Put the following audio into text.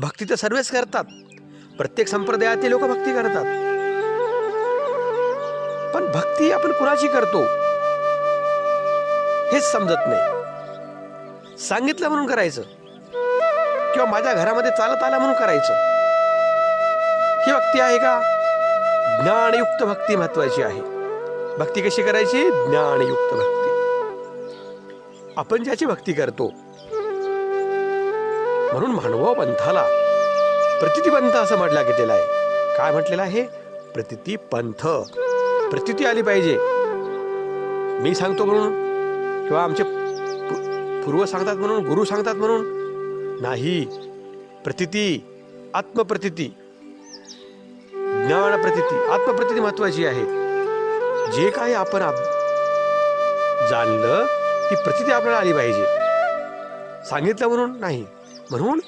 भक्ती तर सर्वच करतात. प्रत्येक संप्रदायातील लोक भक्ती करतात. पण भक्ती आपण कुणाची करतो? हेच समजत नाही. सांगितलं म्हणून करायचं. किंवा माझ्या घरामध्ये चालत आला म्हणून करायचं. ही भक्ती आहे का? ज्ञानयुक्त भक्ती महत्वाची आहे. भक्ती कशी करायची? ज्ञानयुक्त भक्ती. आपण ज्याची भक्ती करतो म्हणून मानव पंथाला प्रतितीपंथ असं म्हटलं गेलेलं आहे. काय म्हटलेलं आहे? प्रतिती पंथ प्रतिती आली पाहिजे. मी सांगतो म्हणून? किंवा आमचे पूर्व सांगतात म्हणून? गुरु सांगतात म्हणून? नाही. प्रतिती आत्मप्रतिती. ज्ञान प्रतिती. आत्मप्रतिती महत्वाची आहे. जे काही आपण आप- जाणलं ती प्रतिती आपल्याला आली पाहिजे. सांगितलं म्हणून? नाही. म्हणून